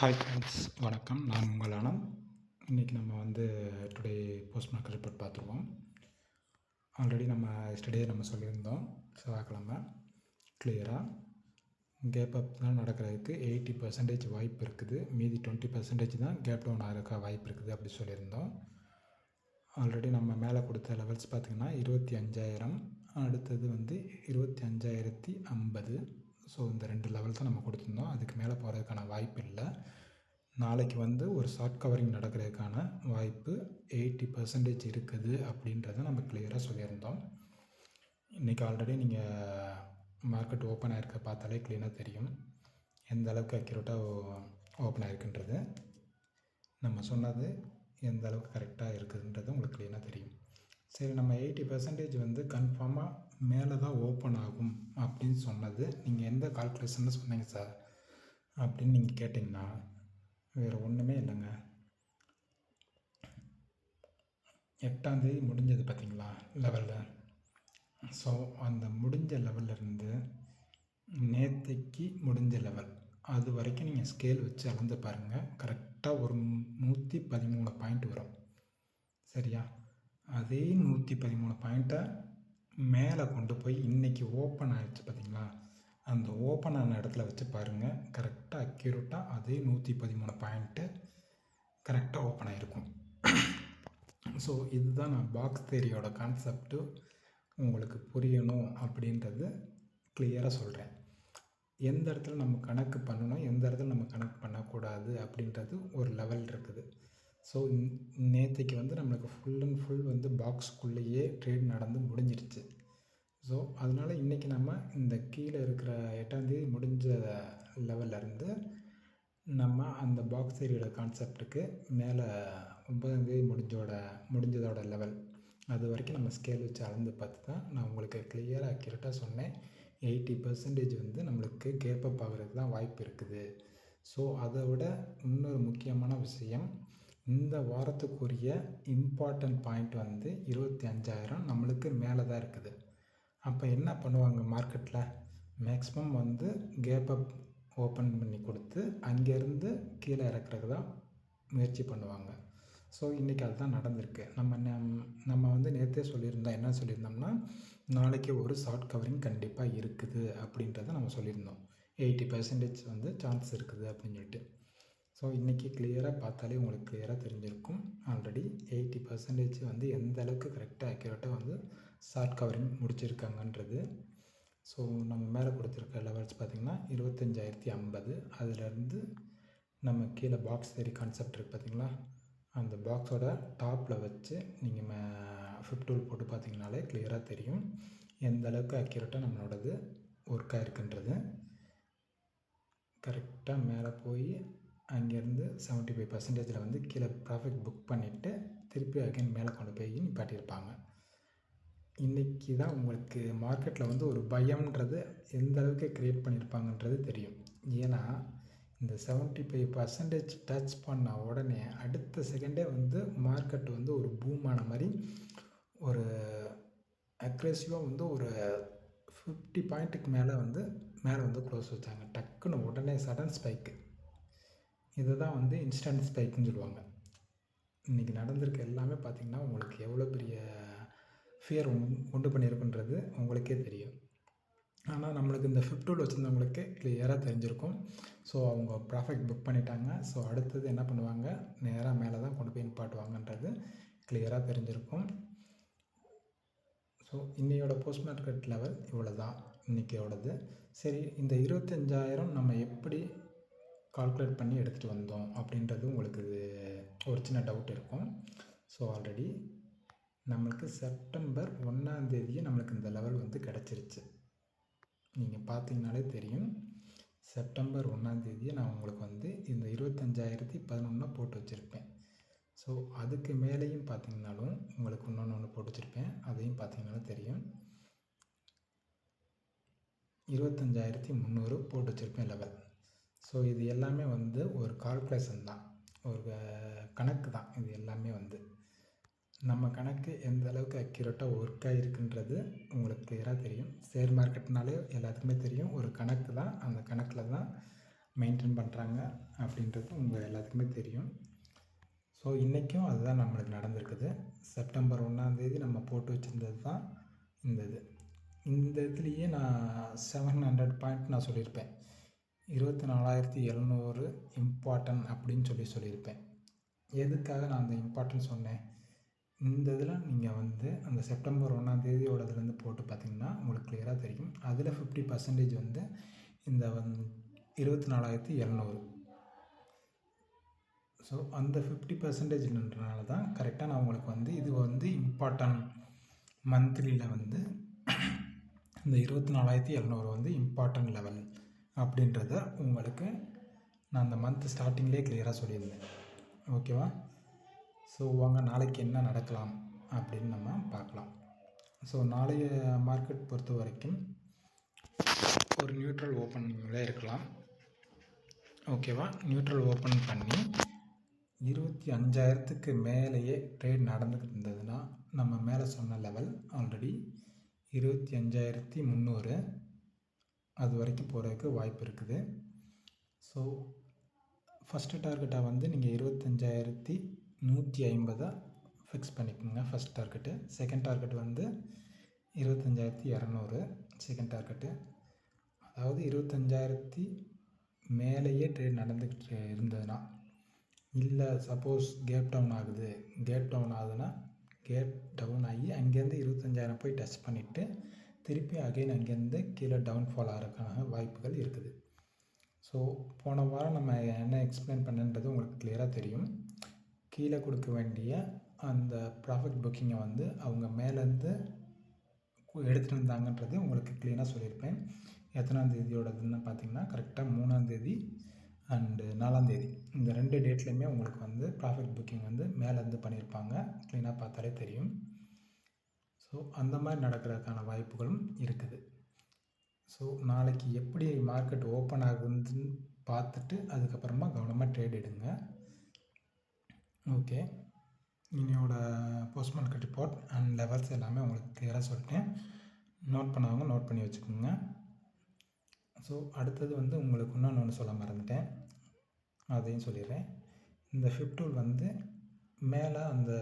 Hi friends வணக்கம். நான் உங்கள் ஆனந்த் இன்றைக்கி நம்ம வந்து டுடே போஸ்ட் மார்க்கெட் ரிப்போர்ட் பார்த்துருவோம். ஆல்ரெடி நம்ம ஸ்டடியை நம்ம சொல்லியிருந்தோம். செவ்வாய்க்கிழமை. கிளியராக கேப் அப் தான் நடக்கிறதுக்கு எயிட்டி பர்சன்டேஜ் வாய்ப்பு இருக்குது. மீதி டுவெண்ட்டி பர்சன்டேஜ் தான் கேப் டவுன் ஆகிறக்க வாய்ப்பு இருக்குது அப்படி சொல்லியிருந்தோம். ஆல்ரெடி நம்ம மேலே கொடுத்த லெவல்ஸ் பார்த்திங்கன்னா இருபத்தி அஞ்சாயிரம். அடுத்தது வந்து இருபத்தி அஞ்சாயிரத்தி ஐம்பது. ஸோ இந்த ரெண்டு லெவல் தான் நம்ம கொடுத்துருந்தோம். அதுக்கு மேலே போகிறதுக்கான வாய்ப்பு இல்லை. நாளைக்கு வந்து ஒரு ஷார்ட் கவரிங் நடக்கிறதுக்கான வாய்ப்பு எயிட்டி பர்சன்டேஜ் இருக்குது அப்படின்றத நம்ம கிளியராக சொல்லியிருந்தோம். இன்றைக்கி ஆல்ரெடி நீங்கள் மார்க்கெட் ஓப்பன் ஆகிருக்க பார்த்தாலே க்ளீனாக தெரியும். எந்த அளவுக்கு அக்யூரேட்டாக ஓப்பன் ஆகிருக்குன்றது நம்ம சொன்னது எந்த அளவுக்கு கரெக்டாக இருக்குதுன்றது உங்களுக்கு க்ளீனாக தெரியும். சரி நம்ம எயிட்டி பர்சன்டேஜ் வந்து கன்ஃபார்மாக மேலே தான் ஓப்பன் ஆகும் அப்படின்னு சொன்னது. நீங்கள் எந்த கால்குலேஷன்னு சொன்னீங்க சார் அப்படின்னு நீங்கள் கேட்டிங்கன்னா வேறு ஒன்றுமே இல்லைங்க. எட்டாந்தேதி முடிஞ்சது பார்த்தீங்களா லெவலில் ஸோ அந்த முடிஞ்ச லெவல்லேருந்து நேற்றைக்கு முடிஞ்ச லெவல் அது வரைக்கும் நீங்கள் ஸ்கேல் வச்சு அளந்து பாருங்கள் கரெக்டாக ஒரு நூற்றி பதிமூணு பாயிண்ட் வரும். சரியா? அதே நூற்றி பதிமூணு பாயிண்ட்டை மேலே கொண்டு போய் இன்றைக்கி ஓப்பன் ஆகிடுச்சு பார்த்தீங்களா? அந்த ஓப்பன் ஆன இடத்துல வச்சு பாருங்கள் கரெக்டாக அக்யூரேட்டாக அதே நூற்றி பதிமூணு பாயிண்ட்டு கரெக்டாக ஓப்பன் ஆகிருக்கும் ஸோ இதுதான் நான் பாக்ஸ் தேரியோட கான்செப்ட்டு உங்களுக்கு புரியணும் அப்படின்றது கிளியராக சொல்கிறேன் எந்த இடத்துல நம்ம கணக்கு பண்ணணும் எந்த இடத்துல நம்ம கணக்கு பண்ணக்கூடாது அப்படின்றது ஒரு லெவல் இருக்குது. ஸோ நேற்றைக்கு வந்து நம்மளுக்கு ஃபுல் அண்ட் ஃபுல் வந்து பாக்ஸ்க்குள்ளேயே ட்ரேட் நடந்து முடிஞ்சிடுச்சு ஸோ அதனால் இன்றைக்கி நம்ம இந்த கீழே இருக்கிற எட்டாந்தேதி முடிஞ்ச லெவல்லேருந்து நம்ம அந்த பாக்ஸ் ஏரியோட கான்செப்டுக்கு மேலே ஒன்பதாந்தேதி முடிஞ்சோட முடிஞ்சதோட லெவல் அது வரைக்கும் நம்ம ஸ்கேல் வச்சு அளந்து பார்த்து தான் நான் உங்களுக்கு கிளியராக அக்யூரேட்டாக சொன்னேன். எயிட்டி பர்சன்டேஜ் வந்து நம்மளுக்கு கேப்பப் ஆகிறதுக்கு தான் வாய்ப்பு இருக்குது. ஸோ அதை விட இன்னொரு முக்கியமான விஷயம் இந்த வாரத்துக்குரிய இம்பார்ட்டண்ட் பாயிண்ட் வந்து இருபத்தி அஞ்சாயிரம் நம்மளுக்கு மேலே தான் இருக்குது. அப்போ என்ன பண்ணுவாங்க மார்க்கெட்டில் மேக்ஸிமம் வந்து கேப் அப் ஓப்பன் பண்ணி கொடுத்து அங்கேருந்து கீழே இறக்குறதுக்கு தான் முயற்சி பண்ணுவாங்க. ஸோ இன்றைக்கி அதுதான் நடந்திருக்கு. நம்ம நம்ம வந்து நேற்றே சொல்லியிருந்தோம். என்ன சொல்லியிருந்தோம்னா நாளைக்கு ஒரு ஷார்ட் கவரிங் கண்டிப்பாக இருக்குது அப்படின்றத நம்ம சொல்லியிருந்தோம். எயிட்டி பர்சன்டேஜ் வந்து சான்ஸ் இருக்குது அப்படின்னு சொல்லிட்டு. ஸோ இன்றைக்கி கிளியராக பார்த்தாலே உங்களுக்கு கிளியராக தெரிஞ்சிருக்கும். ஆல்ரெடி எயிட்டி பர்சன்டேஜ் வந்து எந்த அளவுக்கு கரெக்டாக அக்யூரேட்டாக வந்து ஷார்ட் கவரிங் முடிச்சிருக்காங்கன்றது. ஸோ நம்ம மேலே கொடுத்துருக்க லெவல்ஸ் பார்த்திங்கன்னா இருபத்தஞ்சாயிரத்தி ஐம்பது. அதிலேருந்து நம்ம கீழே பாக்ஸ் தேரி கான்செப்ட் இருக்குது பார்த்திங்களா? அந்த பாக்ஸோட டாப்பில் வச்சு நீங்கள் மே ஃபிஃப்ட் போட்டு பார்த்தீங்கனாலே கிளியராக தெரியும். எந்த அளவுக்கு அக்யூரேட்டாக நம்மளோடது ஒர்க்காக இருக்குன்றது. கரெக்டாக மேலே போய் அங்கேருந்து செவன்ட்டி ஃபைவ் பர்சன்டேஜில் வந்து கீழே ப்ராஃபிட் புக் பண்ணிவிட்டு திருப்பி அகைன் மேலே கொண்டு போய் நிப்பாட்டியிருப்பாங்க. இன்றைக்கி தான் உங்களுக்கு மார்க்கெட்டில் வந்து ஒரு பயம்ன்றது எந்த அளவுக்கு க்ரியேட் பண்ணியிருப்பாங்கன்றது தெரியும். ஏன்னா இந்த செவன்ட்டி ஃபைவ் பர்சன்டேஜ் டச் பண்ண உடனே அடுத்த செகண்டே வந்து மார்க்கெட் வந்து ஒரு பூமான மாதிரி ஒரு அக்ரெசிவாக வந்து ஒரு ஃபிஃப்டி பாயிண்ட்டுக்கு மேலே வந்து மேலே வந்து க்ளோஸ் வச்சாங்க. டக்குன்னு உடனே சடன் ஸ்பைக்கு இதை தான் வந்து இன்ஸ்டன்ட் ஸ்பைக்குன்னு சொல்லுவாங்க. இன்றைக்கி நடந்திருக்க எல்லாமே பார்த்திங்கன்னா உங்களுக்கு எவ்வளோ பெரிய ஃபியர் உண்டு பண்ணியிருக்குன்றது உங்களுக்கே தெரியும். ஆனால் நம்மளுக்கு இந்த ஃபிஃப்டூல் வச்சுருந்தவங்களுக்கு கிளியராக தெரிஞ்சிருக்கும். ஸோ அவங்க ப்ராஃபிட் புக் பண்ணிட்டாங்க. ஸோ அடுத்தது என்ன பண்ணுவாங்க? நேராக மேலே தான் கொண்டு போய் நிப்பாட்டுவாங்கன்றது கிளியராக தெரிஞ்சிருக்கும். ஸோ இன்னையோட போஸ்ட் மார்க்கெட் லெவல் இவ்வளோ தான் இன்றைக்கியோடது சரி இந்த இருபத்தஞ்சாயிரம் நம்ம எப்படி கால்குலேட் பண்ணி எடுத்துகிட்டு வந்தோம். அப்படின்றது உங்களுக்கு ஒரு சின்ன டவுட் இருக்கும். ஸோ ஆல்ரெடி நம்மளுக்கு செப்டம்பர் ஒன்றாந்தேதியே நம்மளுக்கு இந்த லெவல் வந்து கிடச்சிருச்சு. நீங்கள் பார்த்தீங்கனாலே தெரியும். செப்டம்பர் ஒன்றாந்தேதியே நான் உங்களுக்கு வந்து இந்த இருபத்தஞ்சாயிரத்தி பதினொன்னா போட்டு வச்சுருப்பேன். ஸோ அதுக்கு மேலேயும் பார்த்தீங்கனாலும் உங்களுக்கு இன்னொன்று ஒன்று போட்டு வச்சுருப்பேன். அதையும் பார்த்தீங்கனாலும் தெரியும். இருபத்தஞ்சாயிரத்தி முந்நூறு போட்டு வச்சுருப்பேன் லெவல் ஸோ இது எல்லாமே வந்து ஒரு கால்குலேஷன் தான். ஒரு கணக்கு தான் இது எல்லாமே வந்து. நம்ம கணக்கு எந்த அளவுக்கு அக்யூரேட்டாக ஒர்க் ஆகிருக்குன்றது உங்களுக்கு கிளியராக தெரியும். ஷேர் மார்க்கெட்னாலே எல்லாத்துக்குமே தெரியும். ஒரு கணக்கு தான். அந்த கணக்கில் தான் மெயின்டைன் பண்ணுறாங்க அப்படின்றது உங்கள் எல்லாத்துக்குமே தெரியும். ஸோ இன்றைக்கும் அதுதான் நம்மளுக்கு நடந்திருக்குது. செப்டம்பர் ஒன்றாந்தேதி நம்ம போட்டு வச்சுருந்தது தான் இந்த இது. இந்த இதுலேயே நான் செவன் ஹண்ட்ரட் பாயிண்ட் நான் சொல்லியிருப்பேன். இருபத்தி நாலாயிரத்தி எழுநூறு இம்பார்ட்டன் அப்படின்னு சொல்லி சொல்லியிருப்பேன். எதுக்காக நான் அந்த இம்பார்ட்டன் சொன்னேன்? இந்த இதில் நீங்கள் வந்து அந்த செப்டம்பர் ஒன்றாந்தேதியோடதுலேருந்து போட்டு பார்த்தீங்கன்னா உங்களுக்கு கிளியராக தெரியும். அதில் ஃபிஃப்டி பர்சன்டேஜ் வந்து இந்த வந் இருபத்தி நாலாயிரத்தி எழுநூறு. ஸோ அந்த ஃபிஃப்டி பர்சன்டேஜ்ன்றனால தான் கரெக்டாக நான் உங்களுக்கு வந்து இது வந்து இம்பார்ட்டன்ட் மந்த்லியில் வந்து இந்த இருபத்தி நாலாயிரத்தி எழுநூறு வந்து இம்பார்ட்டன்ட் லெவல் அப்படின்றத உங்களுக்கு நான் அந்த மந்த் ஸ்டார்டிங்லேயே கிளியராக சொல்லியிருந்தேன். ஓகேவா ஸோ வாங்க நாளைக்கு என்ன நடக்கலாம் அப்படின்னு நம்ம பார்க்கலாம். ஸோ நாளைய மார்க்கெட் பொறுத்த வரைக்கும் ஒரு நியூட்ரல் ஓப்பனிங்கில் இருக்கலாம். ஓகேவா நியூட்ரல் ஓப்பன் பண்ணி இருபத்தி அஞ்சாயிரத்துக்கு மேலேயே ட்ரேட் நடந்துக்கிட்டு இருந்ததுன்னா நம்ம மேலே சொன்ன லெவல் ஆல்ரெடி இருபத்தி அஞ்சாயிரத்தி முந்நூறு. அது வரைக்கும் போகிறதுக்கு வாய்ப்பு இருக்குது. ஸோ ஃபஸ்ட்டு டார்கெட்டாக வந்து நீங்கள் இருபத்தஞ்சாயிரத்தி நூற்றி ஐம்பதாக ஃபிக்ஸ் பண்ணிக்கோங்க ஃபஸ்ட் டார்கெட்டு செகண்ட் டார்கெட் வந்து இருபத்தஞ்சாயிரத்தி இரநூறு செகண்ட் டார்கெட்டு அதாவது இருபத்தஞ்சாயிரத்தி மேலேயே ட்ரேட் நடந்துக்கிட்டு இருந்ததுன்னா இல்லை சப்போஸ் கேப் டவுன் ஆகுது கேப் டவுன் ஆகுதுன்னா கேப் டவுன் ஆகி அங்கேருந்து இருபத்தஞ்சாயிரம் போய் டச் பண்ணிவிட்டு திருப்பி அகைன் அங்கேருந்து கீழே டவுன்ஃபால் ஆகிறதுக்கான வாய்ப்புகள் இருக்குது. ஸோ போன வாரம் நம்ம என்ன எக்ஸ்பிளைன் பண்ணன்றது உங்களுக்கு கிளியராக தெரியும். கீழே கொடுக்க வேண்டிய அந்த ப்ராஃபிட் புக்கிங்கை வந்து அவங்க மேலேருந்து எடுத்துகிட்டு வந்தாங்கன்றது உங்களுக்கு க்ளீனாக சொல்லியிருப்பேன். எத்தனாம் தேதியோடதுன்னு பார்த்தீங்கன்னா கரெக்டாக மூணாந்தேதி அண்டு நாலாந்தேதி இந்த ரெண்டு டேட்லேயுமே உங்களுக்கு வந்து ப்ராஃபிட் புக்கிங் வந்து மேலேருந்து பண்ணியிருப்பாங்க. க்ளீனாக பார்த்தாலே தெரியும். ஸோ அந்த மாதிரி நடக்கிறதுக்கான வாய்ப்புகளும் இருக்குது. ஸோ நாளைக்கு எப்படி மார்க்கெட் ஓப்பன் ஆகுதுன்னு பார்த்துட்டு அதுக்கப்புறமா கவனமாக ட்ரேட் எடுங்க. ஓகே இன்னையோட post market report and levels எல்லாமே உங்களுக்கு கிளியராக சொல்லிட்டேன். நோட் பண்ணாமல் நோட் பண்ணி வச்சுக்கோங்க. ஸோ அடுத்தது வந்து உங்களுக்கு இன்னொன்று ஒன்று சொல்ல மறந்துட்டேன். அதையும் சொல்லிடுறேன். இந்த ஃபிஃப்டூல் வந்து மேலே அந்த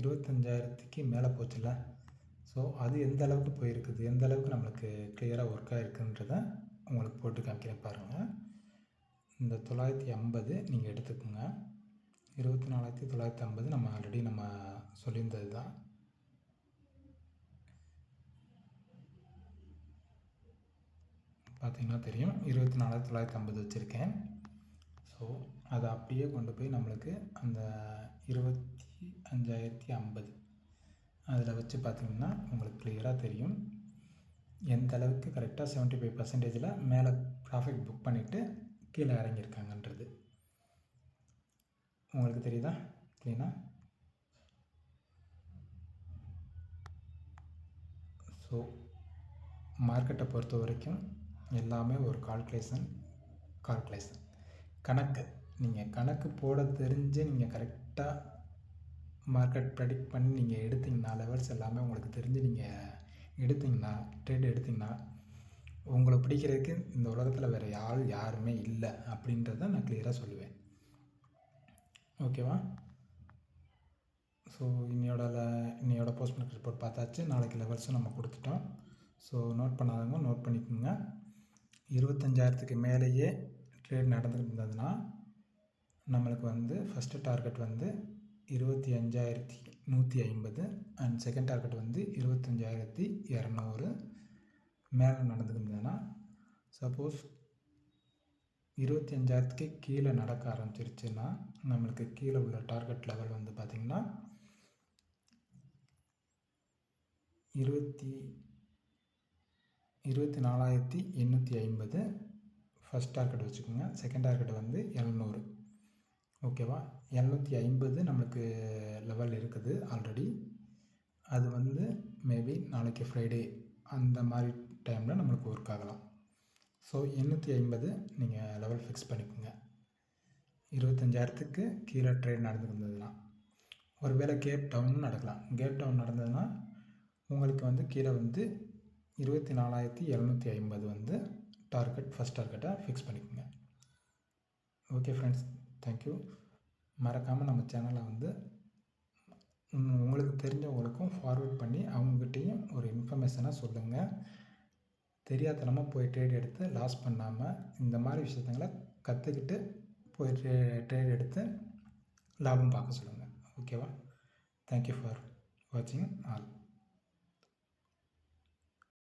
இருபத்தஞ்சாயிரத்துக்கு மேலே போச்சுல்ல? ஸோ அது எந்த அளவுக்கு போயிருக்குது? எந்த அளவுக்கு நம்மளுக்கு கிளியராக ஒர்க் ஆகிருக்குன்றத உங்களுக்கு போட்டு காமிக்கிறேன் பாருங்கள் இந்த தொள்ளாயிரத்தி ஐம்பது நீங்கள் எடுத்துக்கோங்க. இருபத்தி நாலாயிரத்தி தொள்ளாயிரத்தி ஐம்பது நம்ம ஆல்ரெடி நம்ம சொல்லியிருந்தது தான். பார்த்திங்கன்னா தெரியும். இருபத்தி நாலாயிரத்தி தொள்ளாயிரத்தி ஐம்பது வச்சுருக்கேன். ஸோ அதை அப்படியே கொண்டு போய் நம்மளுக்கு அந்த இருபத்தி அஞ்சாயிரத்தி ஐம்பது அதில் வச்சு பார்த்திங்கன்னா உங்களுக்கு கிளியராக தெரியும். எந்த அளவுக்கு கரெக்டாக செவன்ட்டி ஃபைவ் பர்சன்டேஜில் மேலே ப்ராஃபிட் புக் பண்ணிவிட்டு கீழே இறங்கியிருக்காங்கன்றது. உங்களுக்கு தெரியுதா? க்ளீனாக ஸோ மார்க்கெட்டை பொறுத்த வரைக்கும் எல்லாமே ஒரு கால்குலேஷன் கால்குலேஷன் கணக்கு. நீங்கள் கணக்கு போட தெரிஞ்சு நீங்கள் கரெக்டாக மார்க்கெட் ப்ரெடிக்ட் பண்ணி நீங்கள் எடுத்திங்கன்னா லெவல்ஸ் எல்லாமே உங்களுக்கு தெரிஞ்சு நீங்கள் எடுத்திங்கன்னா ட்ரேட் எடுத்திங்கன்னா உங்களை பிடிக்கிறதுக்கு இந்த உலகத்தில் வேறு யாரும் யாருமே இல்லை அப்படின்றத நான் கிளியராக சொல்லுவேன். ஓகேவா ஸோ இன்னையோட இன்னையோட போஸ்ட் மார்க் ரிப்போர்ட் பார்த்தாச்சு. நாளைக்கு லெவல்ஸும் நம்ம கொடுத்துட்டோம். ஸோ நோட் பண்ணாதவங்க நோட் பண்ணிக்கோங்க. இருபத்தஞ்சாயிரத்துக்கு மேலேயே ட்ரேட் நடந்துகிட்டு இருந்ததுன்னா நம்மளுக்கு வந்து ஃபஸ்ட்டு டார்கெட் வந்து இருபத்தி அஞ்சாயிரத்தி நூற்றி ஐம்பது அண்ட் செகண்ட் டார்கெட் வந்து இருபத்தஞ்சாயிரத்தி இரநூறு. மேலே நடந்துக்கிட்டு இருந்ததுன்னா சப்போஸ் இருபத்தி அஞ்சாயிரத்துக்கு கீழே நடக்க ஆரம்பிச்சிருச்சுன்னா நம்மளுக்கு கீழே உள்ள டார்கெட் லெவல் வந்து பார்த்திங்கன்னா இருபத்தி இருபத்தி நாலாயிரத்தி எண்ணூற்றி ஐம்பது. ஃபஸ்ட் டார்கெட் வச்சுக்கோங்க. செகண்ட் டார்கெட் வந்து எழுநூறு. ஓகேவா? இரநூத்தி ஐம்பது நம்மளுக்கு லெவல் இருக்குது ஆல்ரெடி அது வந்து மேபி நாளைக்கு ஃப்ரைடே அந்த மாதிரி டைமில் நம்மளுக்கு ஒர்க் ஆகலாம். ஸோ எண்ணூற்றி ஐம்பது நீங்கள் லெவல் ஃபிக்ஸ் பண்ணிக்கோங்க. இருபத்தஞ்சாயிரத்துக்கு கீழே ட்ரேட் நடந்துருந்ததுன்னா ஒருவேளை கேப் டவுன் நடக்கலாம். கேப் டவுன் நடந்ததுன்னா உங்களுக்கு வந்து கீழே வந்து இருபத்தி நாலாயிரத்தி எழுநூற்றி ஐம்பது வந்து டார்கெட் ஃபஸ்ட் டார்கெட்டை ஃபிக்ஸ் பண்ணிக்கோங்க. ஓகே ஃப்ரெண்ட்ஸ் தேங்க்யூ மறக்காமல் நம்ம சேனலை வந்து உங்களுக்கு தெரிஞ்சவங்களுக்கும் ஃபார்வர்ட் பண்ணி அவங்ககிட்டயும் ஒரு இன்ஃபர்மேஷனாக சொல்லுங்கள் தெரியாதனமாக போய் ட்ரேட் எடுத்து லாஸ் பண்ணாமல் இந்த மாதிரி விஷயத்தங்களை கற்றுக்கிட்டு போய் ட்ரே ட்ரேட் எடுத்து லாபம் பார்க்க சொல்லுங்கள் ஓகேவா தேங்க்யூ ஃபார் வாட்சிங் ஆல்